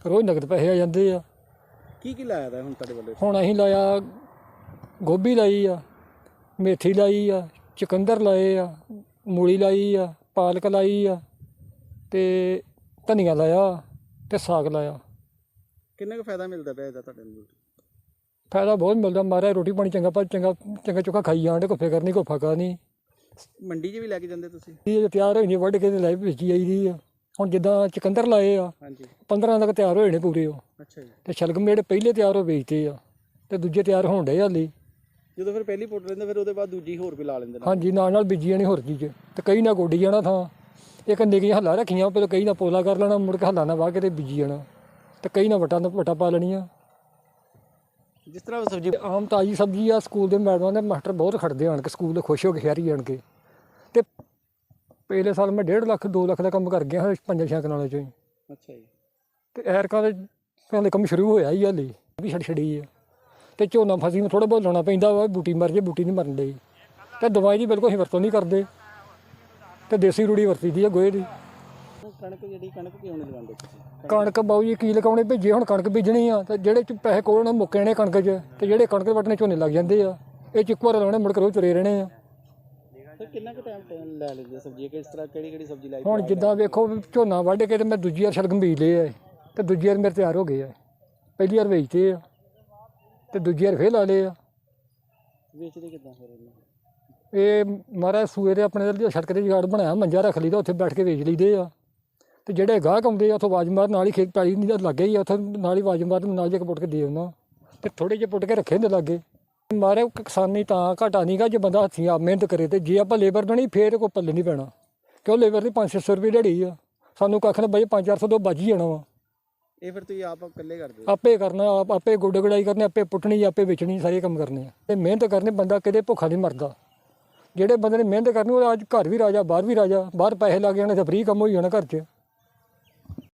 ਰੋਜ਼ ਨਗਦ ਪੈਸੇ ਆ ਜਾਂਦੇ ਆ। ਕੀ ਕੀ ਲਾਇਆ ਦਾ ਹੁਣ ਤੁਹਾਡੇ ਵੱਲੋਂ? ਹੁਣ ਅਸੀਂ ਲਾਇਆ ਗੋਭੀ ਲਾਈ ਆ ਮੇਥੀ ਲਾਈ ਆ ਚੁਕੰਦਰ ਲਾਏ ਆ ਮੂਲੀ ਲਾਈ ਆ ਪਾਲਕ ਲਾਈ ਆ ਤੇ ਧਨੀਆ ਲਾਇਆ ਤੇ ਸਾਗ ਲਾਇਆ। ਕਿੰਨਾ ਕੁ ਫਾਇਦਾ ਮਿਲਦਾ ਪਿਆ ਇਹਦਾ ਤੁਹਾਡੇ ਨੂੰ? ਫਾਇਦਾ ਬਹੁਤ ਮਿਲਦਾ ਮਾਰਾ ਰੋਟੀ ਪਾਣੀ ਚੰਗਾ ਪਰ ਚੰਗਾ ਚੰਗਾ ਚੁੱਕਾ ਖਾਈ ਜਾਣ ਦੇ ਕੋਈ ਫਿਕਰ ਨਹੀਂ ਕੋਈ ਫਾਕਾ ਨਹੀਂ ਮੰਡੀ 'ਚ ਵੀ ਲੈ ਕੇ ਜਾਂਦੇ ਤੁਸੀਂ? ਇਹ ਤਿਆਰ ਹੋਈ ਨਹੀਂ ਵੱਢ ਕੇ ਤੇ ਲੈ ਭੇਜੀ ਆਈਦੀ ਆ। ਹੁਣ ਜਿੱਦਾਂ ਚੁਕੰਦਰ ਲਾਏ ਆ ਹਾਂਜੀ। 15 ਤੱਕ ਤਿਆਰ ਹੋਏ ਨੇ ਪੂਰੇ ਉਹ। ਅੱਛਾ ਜੀ। ਤੇ ਸ਼ਲਗਮ ਜਿਹੜੇ ਪਹਿਲੇ ਤਿਆਰ ਹੋ ਵੇਚਦੇ ਆ ਤੇ ਦੂਜੇ ਤਿਆਰ ਹੋਣ ਡੇ ਹਾਲੀ। ਜਦੋਂ ਫਿਰ ਪਹਿਲੀ ਪੁੱਟ ਲੈਂਦੇ ਫਿਰ ਉਹਦੇ ਬਾਅਦ ਦੂਜੀ ਹੋਰ ਵੀ ਲਾ ਲੈਂਦੇ ਨੇ। ਹਾਂਜੀ ਨਾਲ ਨਾਲ ਬੀਜੀ ਜਾਣੀ ਹੋਰ ਚੀਜ਼ ਤੇ ਕਈ ਨਾ ਗੋਡੀ ਜਾਣਾ ਥਾਂ। ਇੱਕ ਨਿੱਕੀਆਂ ਹੱਲਾ ਰੱਖੀਆਂ ਪਰ ਕਈ ਨਾ ਪੋਲਾ ਕਰ ਲੈਣਾ ਮੁੜ ਕੇ ਹੱਲਾ ਨਾ ਵਾਹ ਕੇ ਤੇ ਬੀਜੀ ਜਾਣਾ। ਤੇ ਕਈ ਨਾ ਵਟਾਂ ਵਟਾ ਪਾ ਲੈਣੀਆਂ। ਜਿਸ ਤਰ੍ਹਾਂ ਸਬਜ਼ੀ ਆਮ ਤਾਜੀ ਸਬਜ਼ੀ ਆ ਸਕੂਲ ਦੇ ਮੈਡਮਾਂ ਦੇ ਮਾਸਟਰ ਬਹੁਤ ਖੜਦੇ ਆਣ ਕੇ ਸਕੂਲ ਦੇ ਖੁਸ਼ ਹੋ ਕੇ ਸ਼ਹਿਰੀ ਆਣ ਕੇ। ਤੇ ਪਹਿਲੇ ਸਾਲ ਮੈਂ 1.5 ਲੱਖ 2 ਲੱਖ ਦਾ ਕੰਮ ਕਰ ਗਿਆ ਹਾਂ ਪੰਜਾਂ ਛੇ ਕਨਾਲਾਂ ਚੋਂ ਹੀ। ਅੱਛਾ ਜੀ। ਤੇ ਐਰਕਾਂ ਦੇ ਕਹਿੰਦੇ ਕੰਮ ਸ਼ੁਰੂ ਹੋਇਆ ਹੀ ਹਾਲੇ ਵੀ ਛੜ ਛੜੀ ਆ। ਤੇ ਝੋਨਾ ਫਸੀ ਨੂੰ ਥੋੜਾ ਬਹੁਤ ਲਾਉਣਾ ਪੈਂਦਾ ਵਾ ਬੂਟੀ ਮਰ ਜੇ ਬੂਟੀ ਨਹੀਂ ਮਰਨ ਡਈ। ਤੇ ਦਵਾਈ ਦੀ ਬਿਲਕੁਲ ਅਸੀਂ ਵਰਤੋਂ ਨਹੀਂ ਕਰਦੇ। ਤੇ ਦੇਸੀ ਰੂੜੀ ਵਰਤੀ ਦੀ ਆ ਗੋਹੇ ਦੀ। ਕਣਕ ਜਿਹੜੀ ਕਣਕ ਕਿਉਂ ਨਹੀਂ ਲਗਾਉਂਦੇ ਤੁਸੀਂ? ਕਣਕ ਬਾਊ ਜੀ ਕੀ ਲਗਾਉਣੇ ਭੇਜੇ ਹੁਣ ਕਣਕ ਬੀਜਣੀ ਆ ਤੇ ਜਿਹੜੇ ਚ ਪੈਸੇ ਕੋਲ ਨੇ ਮੁੱਕੇ ਨੇ ਕਣਕ 'ਚ ਤੇ ਜਿਹੜੇ ਕਣਕ ਦੇ ਵੱਟਣੇ ਝੋਨੇ ਲੱਗ ਜਾਂਦੇ ਆ ਇਹ ਚ ਇੱਕ ਵਾਰ ਲਾਉਣੇ ਮੁੜ ਕੇ ਰੋਜ਼ ਤੁਰੇ ਰਹਿਣੇ ਆ। ਤੇ ਕਿੰਨਾ ਕੁ ਟਾਈਮ ਲੈ ਲੈਂਦੇ ਆ ਸਬਜ਼ੀ? ਕਿਸ ਤਰ੍ਹਾਂ ਕਿਹੜੀ ਕਿਹੜੀ ਸਬਜ਼ੀ ਲਾਈ? ਹੁਣ ਜਿੱਦਾਂ ਵੇਖੋ ਵੀ ਝੋਨਾ ਵੱਢ ਕੇ ਤੇ ਮੈਂ ਦੂਜੀ ਵਾਰ ਸ਼ਲਗਮ ਬੀਜ ਲਏ ਆ ਤੇ ਦੂਜੀ ਵਾਰ ਮੇਰੇ ਤਿਆਰ ਹੋ ਗਏ ਆ। ਪਹਿਲੀ ਵਾਰ ਵੇਚਤੇ ਆ। ਤੇ ਦੂਜੀ ਵਾਰ ਫੇਰ ਲਾ ਲਏ ਆ। ਵੇਚਦੇ ਕਿੱਦਾਂ ਫਿਰ ਇਹਨੂੰ? ਇਹ ਮਹਾਰਾਜ ਸੂਏ ਦੇ ਆਪਣੇ ਦੇ ਸੜਕ ਤੇ ਜਗਾੜ ਬਣਾਇਆ ਮੰਜਾ ਰੱਖ ਲਈਦਾ ਉੱਥੇ ਬੈਠ ਕੇ ਵੇਚ ਲਈਦੇ ਆ। ਤੇ ਜਿਹੜੇ ਗਾਹਕ ਆਉਂਦੇ ਆ ਉੱਥੋਂ ਆਵਾਜ਼ ਮਾਰ ਨਾਲ ਹੀ ਖੇਤ ਪੈਲੀ ਨਹੀਂ ਤਾਂ ਲੱਗੇ ਹੀ ਆ। ਉੱਥੇ ਨਾਲ ਹੀ ਆਵਾਜ਼ ਮਾਰ ਨਾਲ ਜੇ ਪੁੱਟ ਕੇ ਦੇ ਉਹਨਾਂ ਤੇ ਥੋੜੇ ਜਿਹੇ ਪੁੱਟ ਕੇ ਰੱਖੇ ਹੁੰਦੇ ਲਾਗੇ। ਮਾਰੇ ਕਿਸਾਨੀ ਤਾਂ ਘਾਟਾ ਨਹੀਂਗਾ ਜੇ ਬੰਦਾ ਹੱਥੀਂ ਆਪ ਮਿਹਨਤ ਕਰੇ ਤੇ ਜੇ ਆਪਾਂ ਲੇਬਰ ਬਣੀ ਫੇਰ ਕੋਈ ਪੱਲੇ ਨਹੀਂ ਪੈਣਾ। ਕਿਉਂ ਲੇਬਰ ਦੀ 500 ਰੁਪਏ ਦਿਹਾੜੀ ਆ। ਸਾਨੂੰ ਕੱਖ ਨਾ ਬਈ 5-400 ਤੋਂ ਬਚ ਹੀ ਜਾਣਾ ਵਾ। ਇਹ ਫਿਰ ਤੁਸੀਂ ਆਪ ਇਕੱਲੇ ਕਰਦੇ ਹੋ? ਆਪੇ ਕਰਨਾ ਆਪ ਆਪੇ ਗੋਡੇ ਗੜਾਈ ਕਰਨੇ ਆਪੇ ਪੁੱਟਣੀ ਆਪੇ ਵੇਚਣੀ ਸਾਰੇ ਕੰਮ ਕਰਨੇ ਆ। ਤੇ ਮਿਹਨਤ ਕਰਨੀ ਬੰਦਾ ਕਿਤੇ ਭੁੱਖਾ ਨਹੀਂ ਮਰਦਾ। ਜਿਹੜੇ ਬੰਦੇ ਨੇ ਮਿਹਨਤ ਕਰਨੀ ਉਹ ਅੱਜ ਘਰ ਵੀ ਰਾਜਾ ਬਾਹਰ ਵੀ ਰਾਜਾ ਬਾਹਰ ਪੈਸੇ ਲੱਗ ਜਾਣੇ ਤੇ ਫ੍ਰੀ ਕੰਮ ਹੋਈ ਜਾਣਾ ਘਰ 'ਚ।